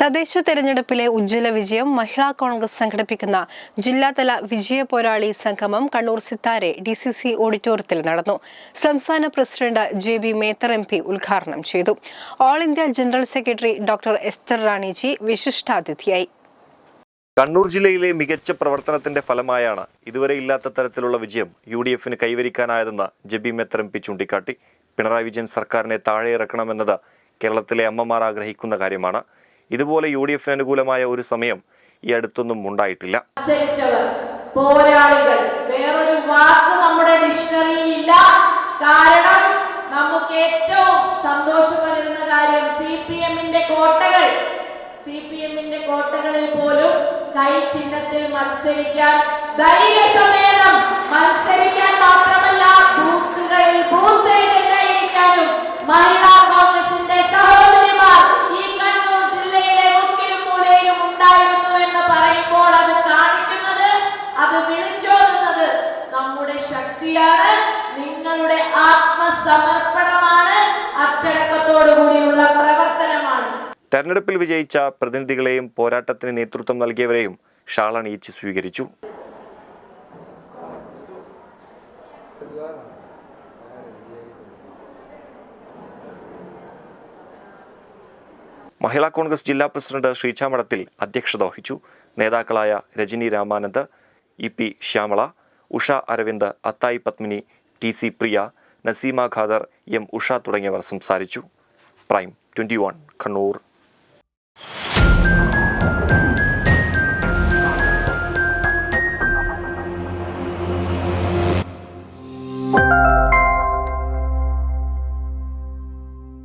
തദ്ദേശ തെരഞ്ഞെടുപ്പിലെ ഉജ്ജ്വല വിജയം മഹിളാ കോൺഗ്രസ് സംഘടിപ്പിക്കുന്ന ജില്ലാതല വിജയ പോരാളി സംഗമം Kannur Sithare D C C ഓഡിറ്റോറിയത്തിൽ നടന്നു. സംസ്ഥാന president J B Mether M P ഉദ്ഘാടനം ചെയ്തു. All India general secretary doctor Esther Raniji വിശിഷ്ടാതിഥിയായി. Kannur ജില്ലയിലെ മികച്ച പ്രവർത്തനത്തിന്റെ ഫലമായാണ് ഇതുവരെ ഇല്ലാത്ത തരത്തിലുള്ള വിജയം യു ഡി എഫിന് കൈവരിക്കാനായതെന്ന് ജബി മെത്രം പി ചൂണ്ടിക്കാട്ടി. പിണറായി വിജയൻ സർക്കാരിനെ താഴെ ഇറക്കണമെന്നത് കേരളത്തിലെ അമ്മമാർ ആഗ്രഹിക്കുന്ന കാര്യമാണ്. ഇതുപോലെ യു ഡി എഫിന് അനുകൂലമായ ഒരു സമയം ഈ അടുത്തൊന്നും ഉണ്ടായിട്ടില്ല. സി പി എമ്മിന്റെ കോട്ടകളിൽ പോലും കൈ ചിഹ്നത്തിൽ മത്സരിക്കാൻ ധൈര്യസമേതം തെരഞ്ഞെടുപ്പിൽ വിജയിച്ച പ്രതിനിധികളെയും പോരാട്ടത്തിന് നേതൃത്വം നൽകിയവരെയും ഷാൾ അണിയിച്ച് സ്വീകരിച്ചു. മഹിളാ കോൺഗ്രസ് ജില്ലാ പ്രസിഡന്റ് ശ്രീചാമടത്തിൽ അധ്യക്ഷത വഹിച്ചു. നേതാക്കളായ Rajani Ramanand E P Shyamala Usha Aravind Athayi Padmini T C Priya Naseema Khader M Usha തുടങ്ങിയവർ സംസാരിച്ചു. Prime twenty one you